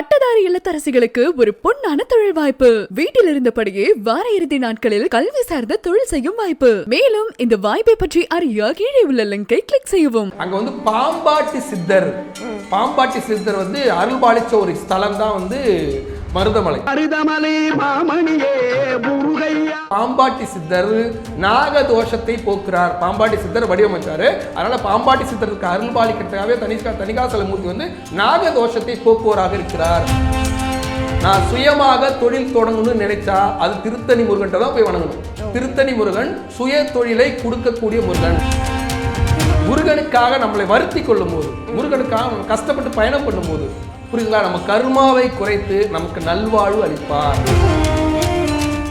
பட்டதாரி இல்லத்தரசிகளுக்கு ஒரு பொன்னான தொழில் வாய்ப்பு. வீட்டில் இருந்தபடியே வார இறுதி நாட்களில் கல்வி சார்ந்த தொழில் செய்யும் வாய்ப்பு. மேலும் இந்த வாய்ப்பை பற்றி அறிய கீழே உள்ள லிங்கை கிளிக் செய்யவும். அங்க வந்து பாம்பாட்டி சித்தர். பாம்பாட்டி சித்தர் வந்து அருள்பாலிச்ச ஒரு ஸ்தலம் தான் வந்து மருதமலை. மருதமலை மாமணியே முருகையா. பாம்பாட்டி சித்தர் நாக தோஷத்தை போக்குறார். பாம்பாட்டி சித்தர் வடிவமைச்சாரு. அதனால பாம்பாட்டி சித்தருக்கு அருள்பாலிக்கிறதுக்காகவே தனிகா தனிகாசலமூர்த்தி வந்து நாக தோஷத்தை போக்குவராக இருக்கிறார். நான் சுயமாக தொழில் தொடங்கணும்னு நினைச்சா அது திருத்தணி முருகன்ட்ட தான் போய் வணங்கணும். திருத்தணி முருகன் சுய தொழிலை கொடுக்கக்கூடிய முருகன். முருகனுக்காக நம்மளை வருத்தி கொள்ளும் போது முருகனுக்காக கஷ்டப்பட்டு பயணம் பண்ணும்போது புரியுதுங்களா? நம்ம கர்மாவை குறைத்து நமக்கு நல்வாழ்வு அளிப்பார்.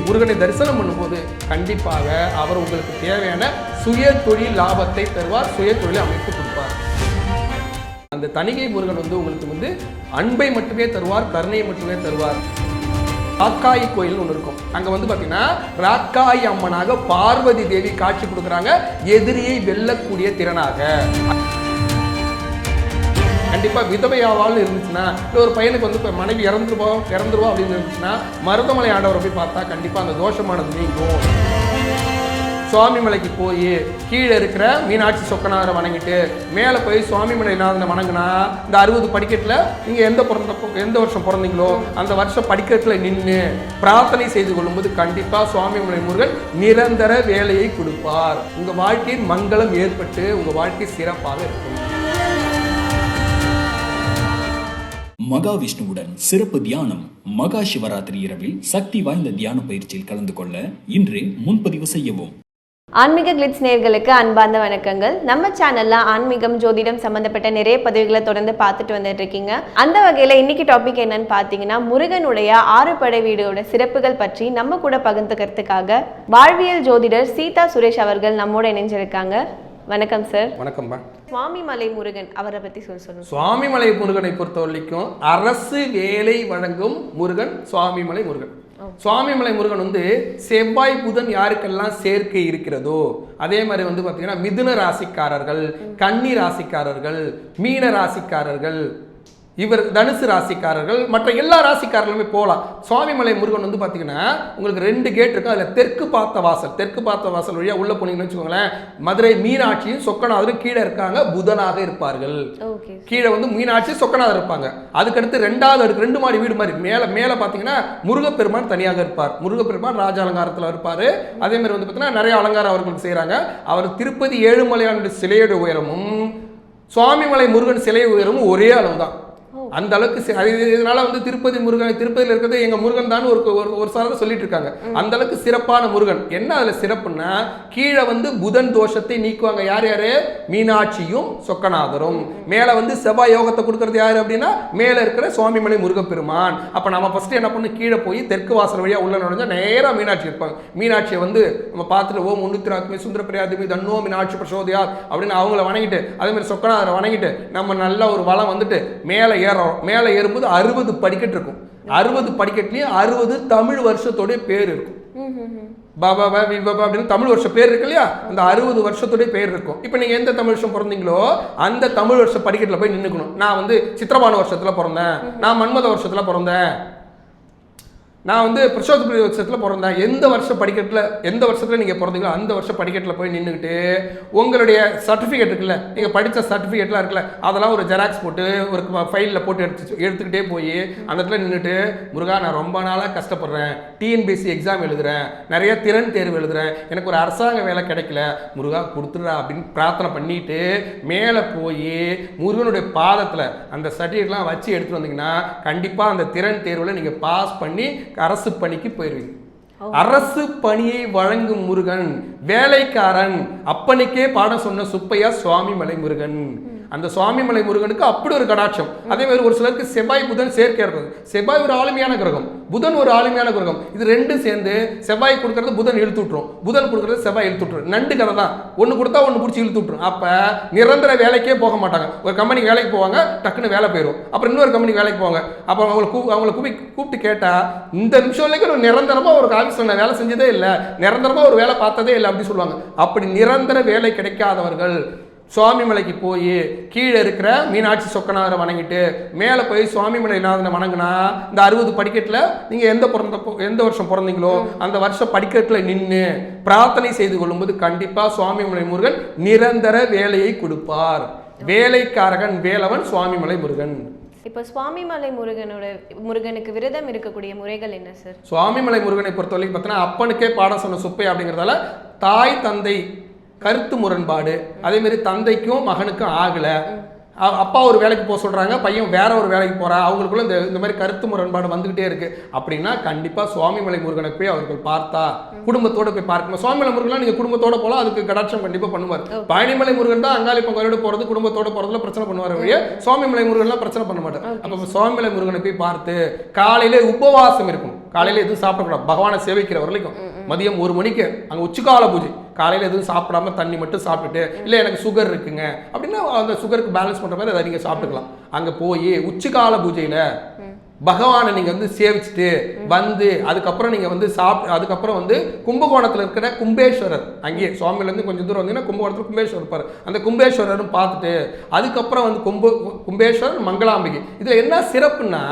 முருகனை தரிசனம் பண்ணும்போது கண்டிப்பாக அவர் உங்களுக்கு தேவையான சுய தொழில் லாபத்தை தருவார் சுய தொழிலை அமைத்து கொடுப்பார். அந்த தணிகை முருகன் வந்து உங்களுக்கு வந்து அன்பை மட்டுமே தருவார் கருணையை மட்டுமே தருவார். ராக்காயி கோயில் ஒன்று இருக்கும். அங்கே வந்து பார்த்தீங்கன்னா ராக்காயி அம்மனாக பார்வதி தேவி காட்சி கொடுக்குறாங்க எதிரியை வெல்லக்கூடிய திறனாக. கண்டிப்பாக விதவையாவான்னு இருந்துச்சுன்னா இல்லை ஒரு பையனுக்கு வந்து இப்போ மனைவி இறந்துருவா இறந்துருவா அப்படின்னு இருந்துச்சுன்னா மருதமலை ஆண்டவரை போய் பார்த்தா கண்டிப்பாக அந்த தோஷமானது நீங்கும். சுவாமி மலைக்கு போய் கீழே இருக்கிற மீனாட்சி சொக்கநாதரை வணங்கிட்டு மேலே போய் சுவாமி மலைநாதனை வணங்கினா இந்த அறுபது படிக்கட்டில் நீங்கள் எந்த பிறந்த எந்த வருஷம் பிறந்தீங்களோ அந்த வருஷம் படிக்கட்டில் நின்று பிரார்த்தனை செய்து கொள்ளும்போது கண்டிப்பாக சுவாமி மலை முருகன் நிரந்தர வேலையை கொடுப்பார். உங்கள் வாழ்க்கையில் மங்களம் ஏற்பட்டு உங்கள் வாழ்க்கை சிறப்பாக இருக்கும். மகாவிஷ்ணுவுடன் சிறப்பு தியானம் மகா சிவராத்திரி இரவில் சக்தி வாய்ந்த தியான பயிற்சியில் கலந்து கொள்ள இன்றே முன்பதிவு செய்யவும். ஆன்மீக கிளிட்ஸ் நேர்களுக்கு அன்பார்ந்த வணக்கங்கள். நம்ம சேனல்ல ஆன்மீகம் ஜோதிடம் சம்பந்தப்பட்ட நிறைய பதிவுகளை தொடர்ந்து பார்த்துட்டு வந்துட்டு இருக்கீங்க. அந்த வகையில இன்னைக்கு டாபிக் என்னன்னு பார்த்தீங்கன்னா முருகனுடைய ஆறு படை வீடோட சிறப்புகள் பற்றி நம்ம கூட பகிர்ந்துக்கிறதுக்காக வாழ்வியல் ஜோதிடர் சீதா சுரேஷ் அவர்கள் நம்மோட இணைஞ்சிருக்காங்க. வணக்கம் சார் வணக்கம்மா. சுவாமி மலை முருகன் அவரை பத்தி சொல்ல சொல்லுங்க. சுவாமிமலை முருகனை பொறுத்த வரைக்கும் அரசு வேலை வழங்கும் முருகன் சுவாமிமலை முருகன் சுவாமிமலை முருகன் வந்து செவ்வாய் புதன் யாருக்கெல்லாம் சேர்க்கை இருக்கிறதோ அதே மாதிரி வந்து பார்த்தீங்கன்னா மிதுன ராசிக்காரர்கள் கன்னி ராசிக்காரர்கள் மீன ராசிக்காரர்கள் இவர் தனுசு ராசிக்காரர்கள் மற்ற எல்லா ராசிக்காரர்களுமே போகலாம். சுவாமிமலை முருகன் வந்து பார்த்தீங்கன்னா உங்களுக்கு ரெண்டு கேட் இருக்கு. அதில் தெற்கு பார்த்த வாசல் தெற்கு பார்த்த வாசல் வழியாக உள்ளே போனீங்கன்னு வச்சுக்கோங்களேன் மதுரை மீனாட்சியும் சொக்கநாதரும் கீழே இருக்காங்க புதனாக இருப்பார்கள். கீழே வந்து மீனாட்சி சொக்கநாதர் இருப்பாங்க. அதுக்கடுத்து ரெண்டாவது அடுக்கு ரெண்டு மாடி வீடு மாதிரி. மேலே மேலே பார்த்தீங்கன்னா முருகப்பெருமான் தனியாக இருப்பார். முருகப்பெருமான் ராஜ அலங்காரத்தில் இருப்பார். அதே மாதிரி வந்து பார்த்தீங்கன்னா நிறைய அலங்காரம் அவர்களுக்கு செய்கிறாங்க அவர் திருப்பதி ஏழுமலையானுடைய சிலையோட உயரமும் சுவாமிமலை முருகன் சிலை உயரமும் ஒரே அளவு தான் அந்த அளவுக்கு இதனால வந்து திருப்பதி முருகன் திருப்பதியில் இருக்கிறது எங்க முருகன் தான் ஒரு ஒரு சாரதை சொல்லிட்டு இருக்காங்க. அந்த அளவுக்கு சிறப்பான முருகன். என்ன அதுல சிறப்புன்னா கீழே வந்து புதன் தோஷத்தை நீக்குவாங்க. யார் யாரு? மீனாட்சியும் சொக்கநாதரும். மேல வந்து செவ்வாய் யோகத்தை கொடுக்கறது யாரு அப்படின்னா மேல இருக்கிற சுவாமிமலை முருகப்பெருமான். அப்ப நம்ம ஃபர்ஸ்ட் என்ன பண்ணணும்? கீழே போய் தெற்கு வாசல் வழியா உள்ள நுழைஞ்சா நேரா மீனாட்சி இருப்பாங்க. மீனாட்சியை வந்து நம்ம பார்த்துட்டு ஓ முன்னூத்தி நாற்பது சுந்தர பிரியாதிமி தன்னோ மீனாட்சி பிரசோதியா அப்படின்னு அவங்கள வணங்கிட்டு அதே மாதிரி சொக்கநாதரை வணங்கிட்டு நம்ம நல்ல ஒரு வளம் வந்துட்டு மேலே ஏறோம். மேலே ஏறும்போது அறுபது படிக்கட்டு இருக்கும். அறுபது படிக்கட்டுலயும் அறுபது தமிழ் வருஷத்தோடைய பேர் இருக்கும். பாபா பா வி பாபா அப்படின்னு தமிழ் வருஷம் பேர் இருக்கு இல்லையா? அந்த அறுபது வருஷத்துடைய பேர் இருக்கும். இப்போ நீங்கள் எந்த தமிழ் வருஷம் பிறந்தீங்களோ அந்த தமிழ் வருஷ படிக்கட்டில் போய் நின்றுக்கணும் நான் வந்து சித்திரபான வருஷத்தில் பிறந்தேன். நான் மன்மத வருஷத்தில் பிறந்தேன். நான் வந்து பிரசோதபுரி வருஷத்தில் பிறந்தேன். எந்த வருஷம் படிக்கட்டில் எந்த வருஷத்தில் நீங்கள் பிறந்தீங்களோ அந்த வருஷம் படிக்கட்டில் போய் நின்றுக்கிட்டு உங்களுடைய சர்டிஃபிகேட் இருக்குல்ல நீங்கள் படித்த சர்டிஃபிகேட்லாம் இருக்குல்ல அதெல்லாம் ஒரு ஜெராக்ஸ் போட்டு ஒரு ஃபைலில் போட்டு எடுத்து எடுத்துக்கிட்டே போய் அந்த இடத்துல நின்றுட்டு முருகா நான் ரொம்ப நாளாக கஷ்டப்படுறேன். டிஎன்பிஎஸ்சி எக்ஸாம் எழுதுகிறேன் நிறைய திறன் தேர்வு எழுதுகிறேன் எனக்கு ஒரு அரசாங்க வேலை கிடைக்கல. முருகா கொடுத்துடுறா அப்படின்னு பிரார்த்தனை பண்ணிட்டு மேலே போய் முருகனுடைய பாதத்தில் அந்த சர்டிஃபிகேட்லாம் வச்சு எடுத்துகிட்டு வந்தீங்கன்னா கண்டிப்பாக அந்த திறன் தேர்வில் நீங்கள் பாஸ் பண்ணி அரசு பணிக்கு போயிடுவீங்க அரசு பணியை வழங்கும் முருகன் வேலைக்காரன் அப்பனுக்கே பாடம் சொன்ன சுப்பையா சுவாமிமலை முருகன். அந்த சுவாமிமலை முருகனுக்கு அப்படி ஒரு கடாட்சம். அதே மாதிரி ஒரு சிலருக்கு செவ்வாய் புதன் சேர்க்கை இருக்கும். செவ்வாய் ஒரு ஆளுமையான கிரகம். புதன் ஒரு ஆளுமையான கிரகம். இது ரெண்டும் சேர்ந்து செவ்வாய் கொடுக்கறது புதன் இழுத்து விட்டுரும் புதன் கொடுக்கறது செவ்வாய் இழுத்து விட்டுரும் நண்டு கதை தான். ஒன்று கொடுத்தா ஒன்று பிடிச்சி இழுத்து விட்டுரும் அப்போ நிரந்தர வேலைக்கே போக மாட்டாங்க. ஒரு கம்பெனிக்கு வேலைக்கு போவாங்க டக்குன்னு வேலை போயிடும் அப்புறம் இன்னொரு கம்பெனிக்கு வேலைக்கு போவாங்க. அப்போ அவங்களை கூ அவங்கள கூப்பி கூப்பிட்டு கேட்டால் இந்த நிமிஷம் வரைக்கும் ஒரு நிரந்தரமாக ஒரு ஆஃபீஸில் நான் வேலை செஞ்சதே இல்லை. நிரந்தரமாக ஒரு வேலை பார்த்ததே இல்லை அப்படின்னு சொல்லுவாங்க. அப்படி நிரந்தர வேலை கிடைக்காதவர்கள் சுவாமிமலைக்கு போய் கீழே இருக்கிற மீனாட்சி சொக்கநாதரை வணங்கிட்டு மேலே போய் சுவாமிமலை நாதனை வணங்கினா இந்த அறுபது படிக்கட்டில் நீங்கள் எந்த பிறந்த எந்த வருஷம் பிறந்தீங்களோ அந்த வருஷம் படிக்கட்டில் நின்று பிரார்த்தனை செய்து கொள்ளும்போது கண்டிப்பாக சுவாமிமலை முருகன் நிரந்தர வேலையை கொடுப்பார். வேலைக்காரகன் வேலவன் சுவாமிமலை முருகன். இப்போ சுவாமிமலை முருகனோட முருகனுக்கு விரதம் இருக்கக்கூடிய முறைகள் என்ன சார்? சுவாமிமலை முருகனை பொறுத்த வரைக்கும் பார்த்தீங்கன்னா அப்பனுக்கே பாடம் சொன்ன சுப்பை அப்படிங்கிறதால தாய் தந்தை கருத்து முரண்பாடு. அதே மாதிரி தந்தைக்கும் மகனுக்கும் ஆகலை. அப்பா ஒரு வேலைக்கு போக சொல்கிறாங்க பையன் வேற ஒரு வேலைக்கு போகிறான் அவங்களுக்குள்ள இந்த இந்த மாதிரி கருத்து முரண்பாடு வந்துகிட்டே இருக்கு. அப்படின்னா கண்டிப்பாக சுவாமிமலை முருகனை போய் அவர்கள் பார்த்தா குடும்பத்தோட போய் பார்க்கணும். சுவாமிமலை முருகன்லாம் நீங்கள் குடும்பத்தோட போகலாம் அதுக்கு கடாட்சம் கண்டிப்பாக பண்ணுவார். பழனிமலை முருகன் தான் அங்காளி பொங்கலோட போகிறது குடும்பத்தோட போகிறதுல பிரச்சனை பண்ணுவார் வழிய சுவாமிமலை முருகன்லாம் பிரச்சனை பண்ண மாட்டார். அப்போ சுவாமிமலை முருகனை போய் பார்த்து காலையில உபவாசம் இருக்கும் காலையில எதுவும் சாப்பிடக்கூடாது. பகவானை சேவிக்கிற வரைக்கும். மதியம் ஒரு மணிக்கு அங்கே உச்சிக்கால பூஜை. காலையில் எதுவும் சாப்பிடாம தண்ணி மட்டும் சாப்பிட்டுட்டு இல்லை எனக்கு சுகர் இருக்குங்க. அப்படின்னா அந்த சுகருக்கு பேலன்ஸ் பண்ணுற மாதிரி அதை நீங்கள் சாப்பிட்டுக்கலாம். அங்கே போய் உச்சிக்கால பூஜையில் பகவானை நீங்கள் வந்து சேவிச்சுட்டு வந்து அதுக்கப்புறம் நீங்கள் வந்து சாப்பிட்டு அதுக்கப்புறம் வந்து கும்பகோணத்தில் இருக்கிற கும்பேஸ்வரர் அங்கேயே சுவாமியிலேருந்து கொஞ்சம் தூரம் வந்தீங்கன்னா கும்பகோணத்தில் கும்பேஸ்வரர் இருப்பார். அந்த கும்பேஸ்வரரும் பார்த்துட்டு அதுக்கப்புறம் வந்து கும்ப கும்பேஸ்வரர் மங்களாம்பிகை. இதில் என்ன சிறப்புன்னா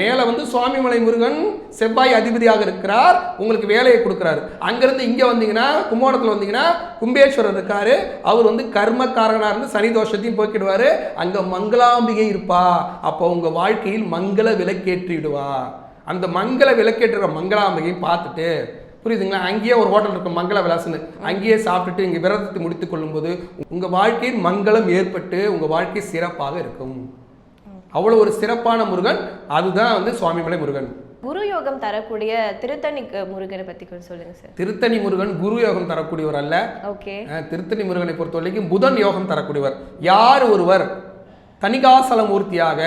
மேலே வந்து சுவாமிமலை முருகன் செவ்வாய் அதிபதியாக இருக்கிறார் உங்களுக்கு வேலையை கொடுக்குறாரு. அங்கேருந்து இங்கே வந்தீங்கன்னா கும்பகோணத்தில் வந்தீங்கன்னா கும்பேஸ்வரர் இருக்கார். அவர் வந்து கர்மக்காரனாக இருந்து சனி தோஷத்தையும் போக்கிடுவார். அங்கே மங்களாம்பிகை இருப்பா. அப்போ உங்கள் வாழ்க்கையில் மங்கள விளக்கேற்றிடுவா அந்த மங்கள விளக்கேற்றுற மங்களாம்பிகையும் பார்த்துட்டு புரியுதுங்களா? அங்கேயே ஒரு ஹோட்டல் இருக்கும் மங்கள விலாசன்னு. அங்கேயே சாப்பிட்டுட்டு இங்கே விரதத்தை முடித்துக் கொள்ளும்போது உங்கள் வாழ்க்கையில் மங்களம் ஏற்பட்டு உங்கள் வாழ்க்கை சிறப்பாக இருக்கும். அவ்வளோ ஒரு சிறப்பான முருகன் அதுதான் வந்து சுவாமிமலை முருகன். குரு யோகம் தரக்கூடிய திருத்தணி முருகனை பத்தி கொஞ்சம் சொல்லுங்க சார். திருத்தணி முருகன் குரு யோகம் தரக்கூடியவர் அல்ல. ஓகே. திருத்தணி முருகனை பொறுத்த வரைக்கும் புதன் யோகம் தரக்கூடியவர். யார் ஒருவர்? தணிகாசல மூர்த்தியாக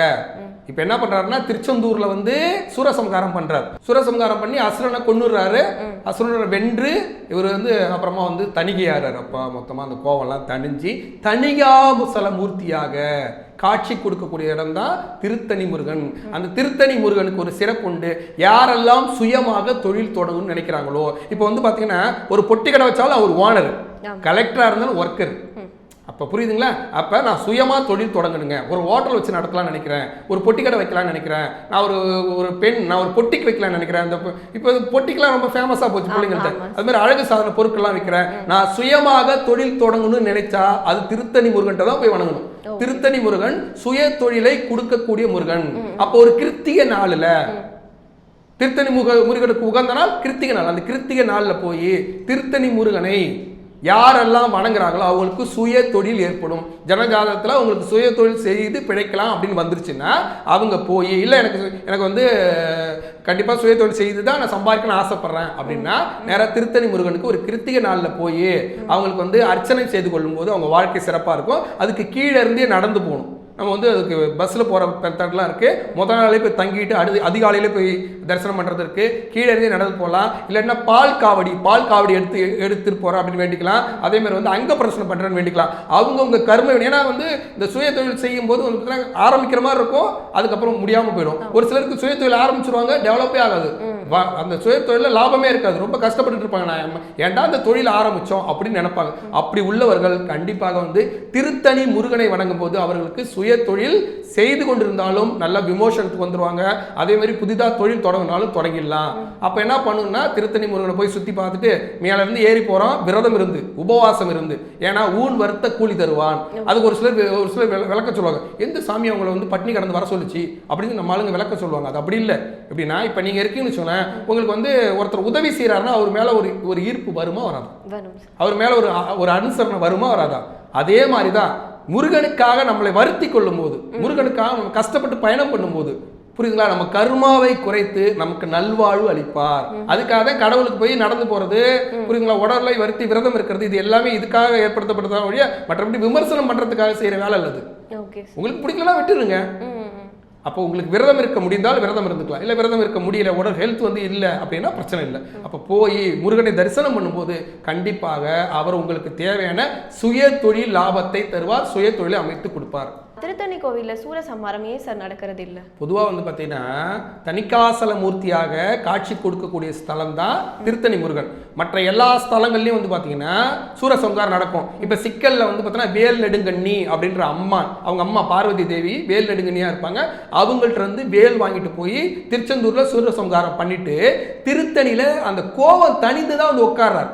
இப்ப என்ன பண்றாருன்னா திருச்செந்தூர்ல வந்து சூரசம்காரம் பண்றார். சூரசம்காரம் பண்ணி அசுரனை கொன்னுடுறாரு. அசுரனை வென்று இவர் வந்து அப்புறமா வந்து தணிகையாறார். அப்பா மொத்தமா அந்த கோவம்லாம் தணிஞ்சு தணிகாமுசல மூர்த்தியாக காட்சி கொடுக்கக்கூடிய இடம் தான் திருத்தணி முருகன். அந்த திருத்தணி முருகனுக்கு ஒரு சிறப்பு உண்டு. யாரெல்லாம் சுயமாக தொழில் தொடங்கும்னு நினைக்கிறாங்களோ இப்போ வந்து பாத்தீங்கன்னா ஒரு பொட்டி கடை வச்சாலும் அவர் ஓனர். கலெக்டரா இருந்தாலும் ஒர்க்கர் அப்போ புரியுதுங்களா? அப்போ நான் சுயமாக தொழில் தொடங்கணுங்க. ஒரு ஹோட்டல் வச்சு நடத்தலாம்னு நினைக்கிறேன். ஒரு பொட்டி கடை வைக்கலாம்னு நினைக்கிறேன். நான் ஒரு ஒரு பெண் நான் ஒரு பொட்டிக்கு வைக்கலாம்னு நினைக்கிறேன். அந்த இப்போ பொட்டிக்கெலாம் ரொம்ப ஃபேமஸாக போச்சு பிள்ளைங்கள்ட்ட. அது மாதிரி அழகு சாதன பொருட்கள்லாம் விற்கிறேன் நான் சுயமாக தொழில் தொடங்கணும்னு நினைச்சா அது திருத்தணி முருகன்ட்ட தான் போய் வணங்கணும். திருத்தணி முருகன் சுய தொழிலை கொடுக்கக்கூடிய முருகன். அப்போ ஒரு கிருத்திகை நாளில் திருத்தணி முக முருகனுக்கு உகந்த நாள் கிருத்திகை நாள். அந்த கிருத்திகை நாளில் போய் திருத்தணி முருகனை யாரெல்லாம் வணங்குறாங்களோ அவங்களுக்கு சுய தொழில் ஏற்படும். ஜனஜாதகத்தில் அவங்களுக்கு சுய தொழில் செய்து பிழைக்கலாம் அப்படின்னு வந்துருச்சுன்னா அவங்க போய் இல்லை எனக்கு எனக்கு வந்து கண்டிப்பாக சுய தொழில் செய்து தான் நான் சம்பாதிக்கணும்னு ஆசைப்பட்றேன். அப்படின்னா நேராக திருத்தணி முருகனுக்கு ஒரு கிருத்திகை நாளில் போய் அவங்களுக்கு வந்து அர்ச்சனை செய்து கொள்ளும்போது அவங்க வாழ்க்கை சிறப்பாக இருக்கும். அதுக்கு கீழே இருந்தே நடந்து போகணும். நம்ம வந்து அதுக்கு பஸ்ஸில் போகிற மெத்தட்லாம் இருக்குது முதல் நாளே போய் தங்கிட்டு அடுத்து அதிகாலையிலே போய் தரிசனம் பண்ணுறது இருக்குது கீழே இருந்தே நடந்து போகலாம். இல்லைன்னா பால் காவடி பால் காவடி எடுத்து எடுத்துட்டு போகிறோம் அப்படின்னு வேண்டிக்கலாம். அதே மாதிரி வந்து அங்க பிரச்சனை பண்ணுறேன்னு வேண்டிக்கலாம். அவங்கவுங்க கர்ம. ஏன்னா வந்து இந்த சுய தொழில் செய்யும் போது வந்து ஆரம்பிக்கிற மாதிரி இருக்கும். அதுக்கப்புறம் முடியாமல் போயிடும் ஒரு சிலருக்கு சுய தொழில் ஆரம்பிச்சிருவாங்க டெவலப்பே ஆகாது. அந்த சுய தொழிலில் லாபமே இருக்காது. ரொம்ப கஷ்டப்பட்டுட்டு இருப்பாங்க. நான் ஏன்டா இந்த தொழில் ஆரம்பிச்சோம் அப்படின்னு நினைப்பாங்க. அப்படி உள்ளவர்கள் கண்டிப்பாக வந்து திருத்தணி முருகனை வணங்கும் போது அவர்களுக்கு சுய தொழில் செய்து கொண்டிருந்தாலும் நல்ல விமோசனத்துக்கு வந்துருவாங்க. அதே மாதிரி புதிதாக தொழில் தொடங்கினாலும் தொடங்கிடலாம். அப்போ என்ன பண்ணணும்னா திருத்தணி முருகனை போய் சுற்றி பார்த்துட்டு மேல இருந்து ஏறி போகிறோம் விரதம் இருந்து உபவாசம் இருந்து. ஏன்னா ஊன் வருத்த கூலி தருவான். அதுக்கு ஒரு சிலர் ஒரு சிலர் விள- விளக்க சொல்லுவாங்க. எந்த சாமி அவங்கள வந்து பட்னி கடந்து வர சொல்லுச்சு? அப்படின்னு நம்ம ஆளுங்க விளக்க சொல்லுவாங்க. அது அப்படி இல்லை. எப்படின்னா இப்போ நீங்கள் இருக்கீங்கன்னு வச்சுக்கோங்களேன் உங்களுக்கு வந்து ஒருத்தர் உதவி செய்கிறாருன்னா அவர் மேலே ஒரு ஒரு ஈர்ப்பு வருமா வராது? அவர் மேல ஒரு ஒரு அனுசரணை வருமா வராதா? அதே மாதிரி தான் முருகனுக்காக நம்மளை வருத்தி கொள்ளும் போது முருகனுக்காக நம்ம கஷ்டப்பட்டு பயணம் பண்ணும்போது புரியுதுங்களா? நம்ம கர்மாவை குறைத்து நமக்கு நல்வாழ்வு அளிப்பார். அதுக்காக தான் கடவுளுக்கு போய் நடந்து போறது புரியுதுங்களா? உடலை வருத்தி விரதம் இருக்கிறது இது எல்லாமே இதுக்காக ஏற்படுத்தப்பட்டதா ஒழிய மற்றபடி விமர்சனம் பண்றதுக்காக செய்யற வேலை சார். உங்களுக்கு பிடிக்கலனா விட்டுருங்க. அப்போ உங்களுக்கு விரதம் இருக்க முடிந்தால் விரதம் இருந்துக்கலாம். இல்லை விரதம் இருக்க முடியல உடல் ஹெல்த் வந்து இல்லை அப்படின்னா பிரச்சனை இல்லை. அப்போ போய் முருகனை தரிசனம் பண்ணும்போது கண்டிப்பாக அவர் உங்களுக்கு தேவையான சுய தொழில் லாபத்தை தருவார் சுய தொழிலை அமைத்து கொடுப்பார். திருத்தணி கோவில்ல சூரசம்ஹாரம் ஏன் சார் நடக்கிறது இல்ல பொதுவாக வந்து பார்த்தீங்கன்னா தனிக்காசல மூர்த்தியாக காட்சி கொடுக்கக்கூடிய ஸ்தலம் தான் திருத்தணி முருகன். மற்ற எல்லா ஸ்தலங்கள்லையும் வந்து பார்த்தீங்கன்னா சூரசம்காரம் நடக்கும். இப்போ சிக்கல்ல வந்து பார்த்தீங்கன்னா வேல் நெடுங்கண்ணி அப்படின்ற அம்மா அவங்க அம்மா பார்வதி தேவி வேல் நெடுங்கண்ணியாக இருப்பாங்க. அவங்கள்ட்ட இருந்து வேல் வாங்கிட்டு போய் திருச்செந்தூர்ல சூரசம்காரம் பண்ணிட்டு திருத்தணியில அந்த கோவம் தணிந்து தான் வந்து உட்கார்றாரு.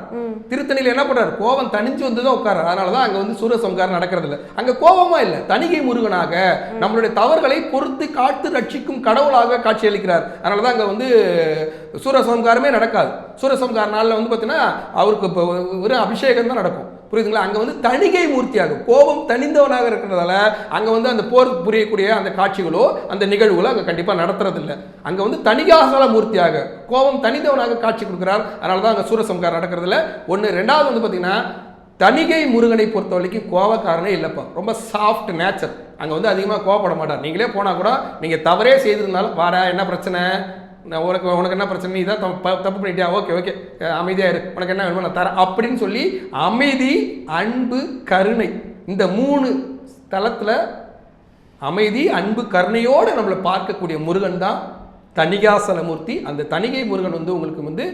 திருத்தணியில என்ன பண்றாரு? கோவம் தணிஞ்சு வந்து தான் உட்கார்றாரு. அதனால தான் அங்க வந்து சூரசம்காரம் நடக்கிறது இல்ல அங்க கோபமா இல்ல. தணிகை முருகனாக நம்மளுடைய தவறுகளை பொறுத்து காத்து ரட்சிக்கும் கடவுளாக காட்சியளிக்கிறார். அதனால தான் அங்கே வந்து சூரசம்காரமே நடக்காது. சூரசம்கார நாளில் வந்து பார்த்தீங்கன்னா அவருக்கு இப்போ ஒரு அபிஷேகம் தான் நடக்கும். புரியுதுங்களா? அங்கே வந்து தணிகை மூர்த்தியாக கோபம் தனிந்தவனாக இருக்கிறதால அங்கே வந்து அந்த போர் புரியக்கூடிய அந்த காட்சிகளோ அந்த நிகழ்வுகளோ அங்கே கண்டிப்பாக நடத்துறது அங்கே வந்து தணிகாசல மூர்த்தியாக கோபம் தனிந்தவனாக காட்சி கொடுக்கிறார். அதனால தான் அங்கே சூரசம்காரம் நடக்கிறது ஒன்று ரெண்டாவது வந்து பார்த்தீங்கன்னா தணிகை முருகனை பொறுத்த வரைக்கும் கோபக்காரனே இல்லைப்பா. ரொம்ப சாஃப்ட் நேச்சர் அங்கே வந்து அதிகமாக கோவப்பட மாட்டார். நீங்களே போனால் கூட நீங்கள் தவறே செய்திருந்தாலும் வாரா என்ன பிரச்சனை? நான் உனக்கு உனக்கு என்ன பிரச்சனை? நீ தான் தப்பு தப்பு பண்ணிட்டியா? Okay okay. அமைதியாக இரு. உனக்கு என்ன வேணுமோ நான் தரேன் அப்படின்னு சொல்லி அமைதி அன்பு கருணை இந்த மூணு தளத்தில் அமைதி அன்பு கருணையோடு நம்மளை பார்க்கக்கூடிய முருகன் தான் தணிகாசலமூர்த்தி அந்த தணிகை முருகன் வந்து உங்களுக்கு வந்து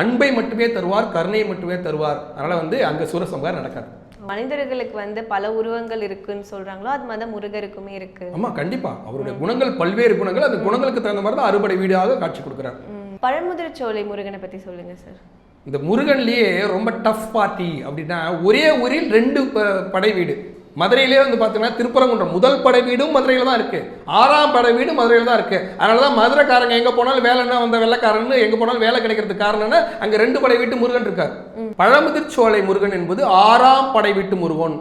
அன்பை மட்டுமே தருவார் கருணையை மட்டுமே தருவார். அதனால் வந்து அங்கே சூரசம்காரம் நடக்காது. மனிதர்களுக்கு வந்து பல உருவங்கள் இருக்குன்னு சொல்றாங்களோ அது மாதிரி முருகருக்குமே இருக்கு. ஆமாம் கண்டிப்பாக அவருடைய குணங்கள் பல்வேறு குணங்கள் அந்த குணங்களுக்கு தகுந்த மாதிரி தான் அறுபடை வீடாக காட்சி கொடுக்குறார் ம். பழமுதிர்ச்சோலை முருகனை பத்தி சொல்லுங்க சார் இந்த முருகன்லேயே ரொம்ப டஃப் பார்ட்டி அப்படின்னா ஒரே ஊரில் ரெண்டு படை வீடு. மதுரையிலே வந்து பார்த்தீங்கன்னா திருப்பரங்குன்றம். முதல் படை வீடும் மதுரையில் தான் இருக்கு. ஆறாம் படை வீடும் மதுரையில் தான் இருக்கு. அதனால தான் மதுரைக்காரங்க எங்கே போனாலும் வேலைன்னா வந்த வெள்ளைக்காரன்னு எங்கே போனாலும் வேலை கிடைக்கிறதுக்கு காரணம்னா அங்கே ரெண்டு படை வீட்டு முருகன் இருக்கார். பழமுதிர்ச்சோலை முருகன் என்பது ஆறாம் படை வீட்டு முருகன்.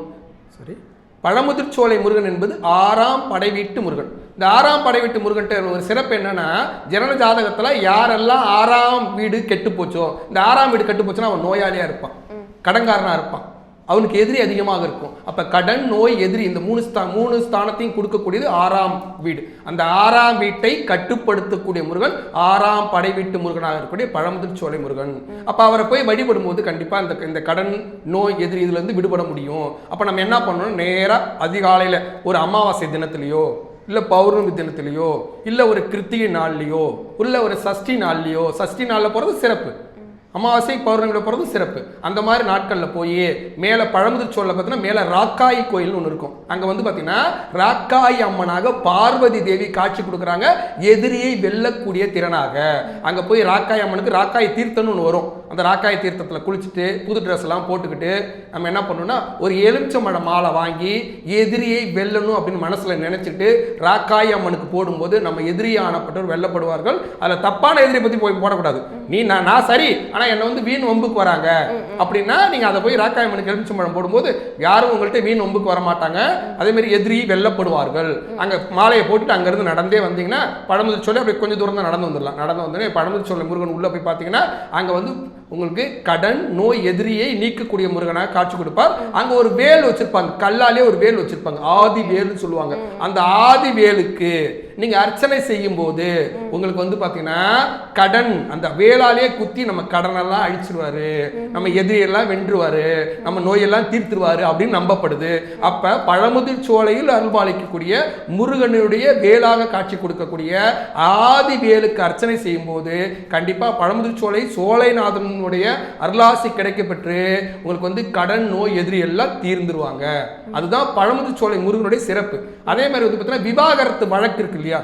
சரி. பழமுதிர்ச்சோலை முருகன் என்பது ஆறாம் படை வீட்டு முருகன். இந்த ஆறாம் படை வீட்டு முருகன்ட்ட ஒரு சிறப்பு என்னன்னா ஜனன ஜாதகத்துல யாரெல்லாம் ஆறாம் வீடு கெட்டு போச்சோ இந்த ஆறாம் வீடு கெட்டு போச்சுன்னா அவன் நோயாளியா இருப்பான். கடன்காரனா இருப்பான். அவனுக்கு எதிரி அதிகமாக இருக்கும். அப்போ கடன் நோய் எதிரி இந்த மூணு ஸ்தா மூணு ஸ்தானத்தையும் கொடுக்கக்கூடியது ஆறாம் வீடு. அந்த ஆறாம் வீட்டை கட்டுப்படுத்தக்கூடிய முருகன் ஆறாம் படை வீட்டு முருகனாக இருக்கக்கூடிய பழமுதிர்ச்சோலை முருகன். அப்போ அவரை போய் வழிபடும் போது கண்டிப்பாக இந்த இந்த கடன் நோய் எதிரி இதுலேருந்து விடுபட முடியும். அப்போ நம்ம என்ன பண்ணணும்? நேராக அதிகாலையில் ஒரு அமாவாசை தினத்திலேயோ இல்லை பௌர்ணமி தினத்திலேயோ இல்லை ஒரு கிருத்திகை நாள்லையோ இல்லை ஒரு சஷ்டி நாள்லையோ சஷ்டி நாளில் போகிறது சிறப்பு. அமாவாசை பௌர்ணமியில் போகிறது சிறப்பு. அந்த மாதிரி நாட்களில் போய் மேலே பழமுதிர் சோழில் பார்த்தீங்கன்னா மேலே ராக்காய் கோயில்னு ஒன்று இருக்கும். அங்கே வந்து பார்த்தீங்கன்னா ராக்காயி அம்மனாக பார்வதி தேவி காட்சி கொடுக்குறாங்க. எதிரியை வெல்லக்கூடிய திறனாக. அங்கே போய் ராக்காய் அம்மனுக்கு ராக்காய் தீர்த்தம்னு ஒன்று வரும். அந்த ராக்காய் தீர்த்தத்தில் குளிச்சுட்டு புது ட்ரெஸ் எல்லாம் போட்டுக்கிட்டு நம்ம என்ன பண்ணணும்னா ஒரு எலுமிச்சம்பழ மாலை வாங்கி எதிரியை வெல்லணும் அப்படின்னு மனசில் நினச்சிட்டு ராக்காய் அம்மனுக்கு போடும்போது நம்ம எதிரியானப்பட்டவர் வெல்லப்படுவார்கள். அதில் தப்பான எதிரியை பற்றி போய் போடக்கூடாது. நீ நான் நான் சரி ஆனால் என்னை வந்து வீண் வம்புக்கு வராங்க. அப்படின்னா நீங்கள் அதை போய் ராக்காய் அம்மனுக்கு எலுமிச்சம்பழம் போடும்போது யாரும் உங்கள்கிட்ட வீண் வம்புக்கு வர மாட்டாங்க அதே மாதிரி எதிரி வெல்லப்படுவார்கள். அங்கே மாலையை போட்டுட்டு அங்கேருந்து நடந்தே வந்தீங்கன்னா பழமுதிர் சொல்லி அப்படி கொஞ்சம் தூரம் தான் நடந்து வந்துடலாம். நடந்து வந்தோடனே பழமுதிர் சொல்ல முருகன் உள்ளே போய் பார்த்தீங்கன்னா அங்கே வந்து உங்களுக்கு கடன் நோய் எதிரியை நீக்கக்கூடிய முருகனாக காட்சி கொடுப்பார். அங்க ஒரு வேல் வச்சிருப்பாங்க. கல்லாலே ஒரு வேல் வச்சிருப்பாங்க. ஆதி வேல்னு சொல்லுவாங்க. அந்த ஆதி வேலுக்கு நீங்க அர்ச்சனை செய்யும் போது உங்களுக்கு வந்து பாத்தீங்கன்னா கடன் அந்த வேளாலே குத்தி நம்ம கடனெல்லாம் அழிச்சிருவாரு. நம்ம எதிரியெல்லாம் வென்றுவாரு. நம்ம நோயெல்லாம் தீர்த்துருவாரு அப்படின்னு நம்பப்படுது. அப்ப பழமுதிர் சோலையில் அருள்பாலிக்கக்கூடிய முருகனுடைய வேலாக காட்சி கொடுக்கக்கூடிய ஆதி வேலுக்கு அர்ச்சனை செய்யும் போது கண்டிப்பா பழமுதிர் சோலை சோலைநாதன் சோலைநாதனுடைய அருளாசி கிடைக்க பெற்று உங்களுக்கு வந்து கடன் நோய் எதிரி எல்லாம் தீர்ந்துருவாங்க. அதுதான் பழமுதிர் சோலை முருகனுடைய சிறப்பு. அதே மாதிரி வந்து பார்த்தீங்கன்னா விவாகரத்து வழக்கு இருக்கு இல்லையா?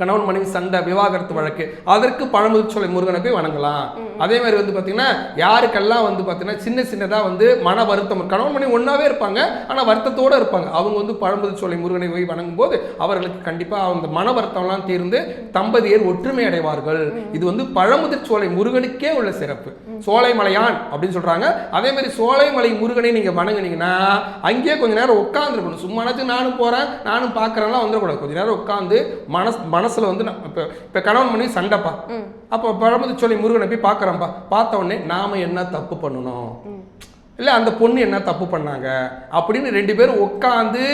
கணவன் மனைவி சண்டை விவாகரத்து வழக்கு. அதற்கு பழமுதிர்ச்சோலை முருகனை போய் வணங்கலாம். அதே மாதிரி வந்து பார்த்தீங்கன்னா யாருக்கெல்லாம் வந்து பார்த்தீங்கன்னா சின்ன சின்னதாக வந்து மன வருத்தம். கணவன் மனைவி ஒன்றாவே இருப்பாங்க ஆனால் வருத்தத்தோடு இருப்பாங்க. அவங்க வந்து பழமுதிர்ச்சோலை முருகனை போய் வணங்கும் போது அவர்களுக்கு கண்டிப்பாக அந்த மன வருத்தம்லாம் தீர்ந்து தம்பதியர் ஒற்றுமை அடைவார்கள். இது வந்து பழமுதிர்ச்சோலை முருகனுக்கே உள்ள சிறப்பு. சோலைமலையான் அப்படின்னு சொல்றாங்க. அதே மாதிரி சோலைமலை முருகனை நீங்க வணங்குனீங்கன்னா அங்கேயே கொஞ்ச நேரம் உட்காந்துருக்கணும் சும்மானாச்சும் நானும் போறேன் நானும் பார்க்கறேன்லாம் வந்துடக்கூடாது. கொஞ்ச நேரம் உட்காந்து மனஸ் மனசுல வந்து இப்போ இப்போ கணவன் மனைவி சண்டைப்பா. அப்போ பழமுதிர்ச்சோலை முருகனை போய் பார்க்குறேன்ப்பா பார்த்த உடனே நாம என்ன தப்பு பண்ணணும்? இல்லை அந்த பொண்ணு என்ன தப்பு பண்ணாங்க? அப்படின்னு ரெண்டு பேரும் உட்காந்து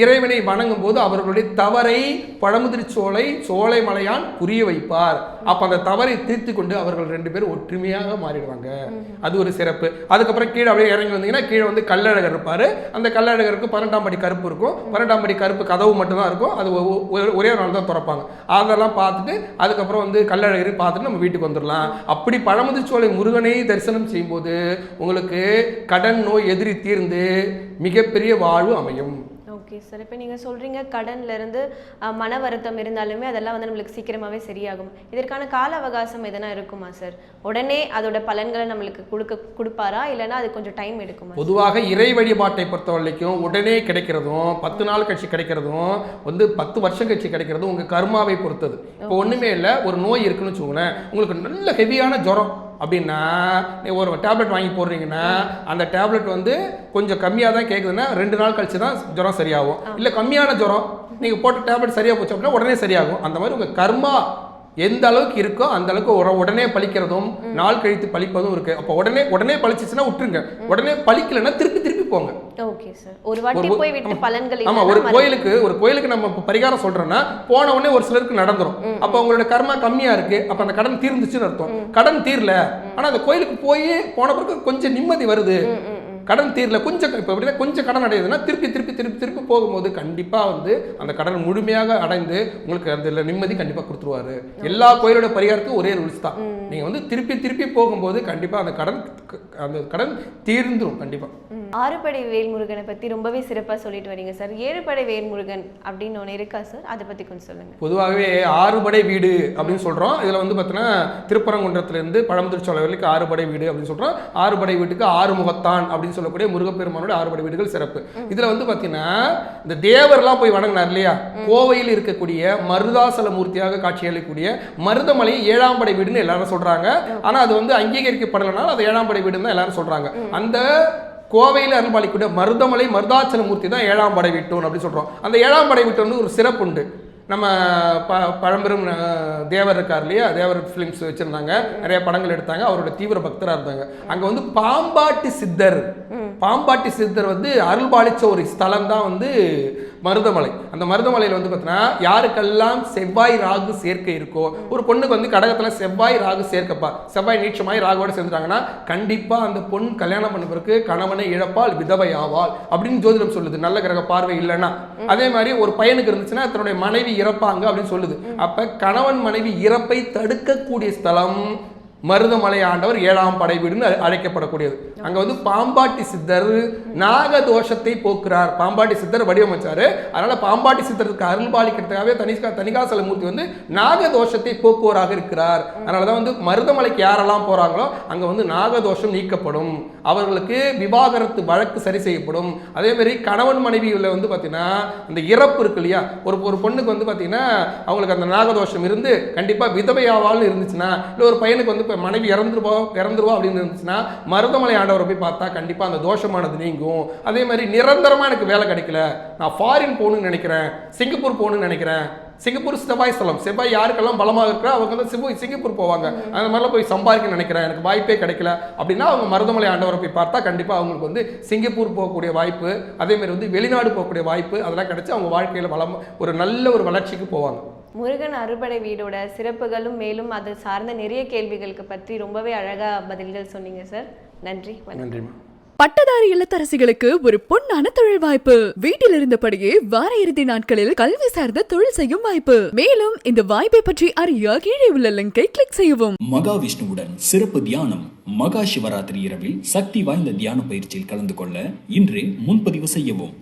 இறைவனை வணங்கும் போது அவர்களுடைய தவறை பழமுதிரி சோலை சோலை மலையான் புரிய வைப்பார். அப்ப அந்த தவறை தீர்த்து கொண்டு அவர்கள் ரெண்டு பேரும் ஒற்றுமையாக மாறிடுவாங்க. அது ஒரு சிறப்பு. அதுக்கப்புறம் கீழே அப்படியே இறங்கி வந்தீங்கன்னா கீழே வந்து கல்லழகர் இருப்பாரு. அந்த கல்லழகருக்கு பன்னெண்டாம் படி கருப்பு இருக்கும். பன்னெண்டாம் படி கருப்பு கதவு மட்டும்தான் இருக்கும். அது ஒரே ஒரு நாள் தான் திறப்பாங்க. அதெல்லாம் பார்த்துட்டு அதுக்கப்புறம் வந்து கல்லழகரை பார்த்துட்டு நம்ம வீட்டுக்கு வந்துடலாம். அப்படி பழமுதிர் சோலை முருகனை தரிசனம் செய்யும்போது உங்களுக்கு கடன் நோய் எதிரி தீர்ந்து மிகப்பெரிய வாழ்வு அமையும். ஓகே சார் இப்போ நீங்கள் சொல்கிறீங்க கடன்ல இருந்து அஹ், மன வருத்தம் இருந்தாலுமே அதெல்லாம் வந்து நம்மளுக்கு சீக்கிரமாகவே சரியாகும். இதற்கான கால அவகாசம் எதனா இருக்குமா சார் உடனே அதோட பலன்களை நம்மளுக்கு கொடுக்க கொடுப்பாரா? இல்லைன்னா அது கொஞ்சம் டைம் எடுக்குமா பொதுவாக இறை வழிபாட்டை பொறுத்த வரைக்கும் உடனே கிடைக்கிறதும் பத்து நாள் கழிச்சு கிடைக்கிறதும் வந்து பத்து வருஷம் கழிச்சு கிடைக்கிறதும் உங்க கர்மாவை பொறுத்தது. இப்போ ஒண்ணுமே இல்லை ஒரு நோய் இருக்குன்னு வச்சுக்கோங்களேன் உங்களுக்கு நல்ல ஹெவியான ஜுரம். அப்படின்னா நீ ஒரு டேப்லெட் வாங்கி போடுறீங்கன்னா அந்த டேப்லெட் வந்து கொஞ்சம் கம்மியாக தான் கேட்குதுன்னா ரெண்டு நாள் கழிச்சு தான் ஜுரம் சரியாகும். இல்லை கம்மியான ஜுரம் நீங்கள் போட்ட டேப்லெட் சரியாக போச்சு அப்படின்னா உடனே சரியாகும். அந்த மாதிரி உங்கள் கர்மா எந்த அளவுக்கு இருக்கோ அந்த அளவுக்கு உட- உடனே பழிக்கிறதும் நாள் கழித்து பழிப்பதும் இருக்கு. அப்போ உடனே உடனே பழிச்சிச்சுன்னா விட்டுருங்க. உடனே பழிக்கலைன்னா திருப்பி திருப்பி போங்க. ஆமா. ஒரு கோயிலுக்கு ஒரு கோயிலுக்கு நம்ம பரிகாரம் சொல்றோம்னா போன உடனே ஒரு சிலருக்கு நடந்துரும். அப்ப அவங்களோட கர்மா கம்மியா இருக்கு. அப்ப அந்த கடன் தீர்ந்துச்சுன்னு அர்த்தம். கடன் தீரல. ஆனா அந்த கோயிலுக்கு போய் போன பிறகு கொஞ்சம் நிம்மதி வருது. கடன் தீரல கொஞ்சம் இப்போ எப்படின்னா கொஞ்சம் கடன் அடையுதுன்னா திருப்பி திருப்பி திருப்பி திருப்பி போகும்போது கண்டிப்பா வந்து அந்த கடன் முழுமையாக அடைந்து உங்களுக்கு அதில் நிம்மதி கண்டிப்பா கொடுத்துருவாரு. எல்லா கோயிலோட பரிகாரத்துக்கும் ஒரே ரூல்ஸ் தான். நீங்க வந்து திருப்பி திருப்பி போகும்போது கண்டிப்பா அந்த கடன் அந்த கடன் தீர்ந்துரும் கண்டிப்பா. ம். ஆறுபடை வேல்முருகனை பத்தி ரொம்பவே சிறப்பா சொல்லிட்டு வரீங்க சார். ஏழுபடை வேல்முருகன் அப்படின்னு ஒன்று இருக்கா சார்? அதை பத்தி கொஞ்சம் சொல்லுங்க. பொதுவாகவே ஆறுபடை வீடு அப்படின்னு சொல்றோம். இதுல வந்து பார்த்தீங்கன்னா திருப்பரங்குன்றத்துல இருந்து பழமுதிர்ச்சோலை வரைக்கும் ஆறுபடை வீடு அப்படின்னு சொல்றோம். ஆறுபடை வீட்டுக்கு ஆறு முகத்தான் அப்படின்னு சொல்லக்கூடிய முருகப்பெருமானோட ஆறுபடை வீடுகள் சிறப்பு. இதுல வந்து பார்த்தீங்கன்னா இந்த தேவர்லாம் போய் வணங்கினார் இல்லையா? கோவையில் இருக்கக்கூடிய மருதாசல மூர்த்தியாக காட்சியளிக்கக்கூடிய மருதமலை ஏழாம் படை வீடுன்னு எல்லாரும் சொல்றாங்க. ஆனா அது வந்து அங்கீகரிக்கப்படலைனால அது ஏழாம் படை வீடுன்னு தான் எல்லாரும் சொல்றாங்க. அந்த கோவையில் அருள்பாலிக்கூடிய மருதமலை மருதாச்சல மூர்த்தி தான் ஏழாம் படை வீட்டோன் அப்படின்னு சொல்றோம். அந்த ஏழாம் படை வீட்டு வந்து ஒரு சிறப்பு உண்டு நம்ம ப பழம்பெரும் தேவர் இருக்கார் இல்லையா? தேவர் ஃபிலிம்ஸ் வச்சுருந்தாங்க. நிறைய படங்கள் எடுத்தாங்க. அவரோட தீவிர பக்தராக இருந்தாங்க. அங்கே வந்து பாம்பாட்டி சித்தர். பாம்பாட்டி சித்தர் வந்து அருள்பாலிச்ச ஒரு ஸ்தலம் தான் வந்து மருதமலை. அந்த மருதமலையில் வந்து பார்த்தீங்கன்னா யாருக்கெல்லாம் செவ்வாய் ராகு சேர்க்கை இருக்கோ ஒரு பொண்ணுக்கு வந்து கடகத்தில் செவ்வாய் ராகு சேர்க்கப்பா. செவ்வாய் நீட்சமாய் ராகுவோட சேர்ந்துட்டாங்கன்னா கண்டிப்பாக அந்த பொண் கல்யாணம் பண்ண பிறகு கணவனை இழப்பால் விதவை ஆவாள் அப்படின்னு ஜோதிடம் சொல்லுது. நல்ல கிரக பார்வை இல்லைன்னா. அதே மாதிரி ஒரு பையனுக்கு இருந்துச்சுன்னா தன்னுடைய மனைவி இறப்பாங்க அப்படின்னு சொல்லுது. அப்ப கணவன் மனைவி இறப்பை தடுக்கக்கூடிய ஸ்தலம் மருதமலை ஆண்டவர் ஏழாம் படை வீடுன்னு அழைக்கப்படக்கூடியது. அங்க வந்து பாம்பாட்டி சித்தர் நாக தோஷத்தை போக்குறார். பாம்பாட்டி சித்தர் வடிவமைச்சாரு. அதனால பாம்பாட்டி சித்தருக்கு அருள் பாலிக்கிறதுக்காகவே தனிகா தனிகாசல மூர்த்தி வந்து நாக தோஷத்தை போக்குவராக இருக்கிறார். அதனால தான் வந்து மருதமலைக்கு யாரெல்லாம் போறாங்களோ அங்க வந்து நாக தோஷம் நீக்கப்படும். அவர்களுக்கு விவாகரத்து வழக்கு சரி செய்யப்படும். அதே மாதிரி கணவன் மனைவியில் வந்து பார்த்தீங்கன்னா அந்த இறப்பு இருக்கு இல்லையா? ஒரு ஒரு பொண்ணுக்கு வந்து பார்த்தீங்கன்னா அவங்களுக்கு அந்த நாகதோஷம் இருந்து கண்டிப்பாக விதவையாவால்னு இருந்துச்சுன்னா இல்லை ஒரு பையனுக்கு வந்து இப்போ மனைவி இறந்துருவா இறந்துருவா அப்படின்னு இருந்துச்சுன்னா மருதமலை ஆண்டவரை போய் பார்த்தா கண்டிப்பாக அந்த தோஷமானது நீங்கும். அதே மாதிரி நிரந்தரமாக எனக்கு வேலை கிடைக்கல. நான் ஃபாரின் போகணும்னு நினைக்கிறேன். சிங்கப்பூர் போகணும்னு நினைக்கிறேன். சிங்கப்பூர் செவ்வாய் ஸ்தலம். செவ்வாய் யாருக்கெல்லாம் பலமாக இருக்கிறா அவங்க வந்து சிவு சிங்கப்பூர் போவாங்க. அந்த மாதிரிலாம் போய் சம்பாதிக்க நினைக்கிறேன். எனக்கு வாய்ப்பே கிடைக்கல. அப்படின்னா அவங்க மருதமலை ஆண்டவரை போய் பார்த்தா கண்டிப்பாக அவங்களுக்கு வந்து சிங்கப்பூர் போகக்கூடிய வாய்ப்பு அதே மாதிரி வந்து வெளிநாடு போகக்கூடிய வாய்ப்பு அதெல்லாம் கிடைச்சு அவங்க வாழ்க்கையில் வளம் ஒரு நல்ல ஒரு வளர்ச்சிக்கு போவாங்க. முருகன் அறுபடை வீடோட சிறப்புகளும் மேலும் அது சார்ந்த நிறைய கேள்விகளுக்கு பற்றி ரொம்பவே அழகா பதில்கள் சொன்னீங்க சார். நன்றி வணக்கம். நன்றிம்மா பட்டதாரி இல்லத்தரசிகளுக்கு ஒரு பொன்னான தொழில் வாய்ப்பு. வீட்டில் இருந்தபடியே வார இறுதி நாட்களில் கல்வி சார்ந்த தொழில் செய்யும் வாய்ப்பு. மேலும் இந்த வாய்ப்பை பற்றி அறிய கீழே உள்ள லிங்கை கிளிக் செய்யவும். மகாவிஷ்ணுவுடன் சிறப்பு தியானம் மகா சிவராத்திரி இரவில் சக்தி வாய்ந்த தியான பயிற்சியில் கலந்து கொள்ள இன்றே முன்பதிவு செய்யவும்.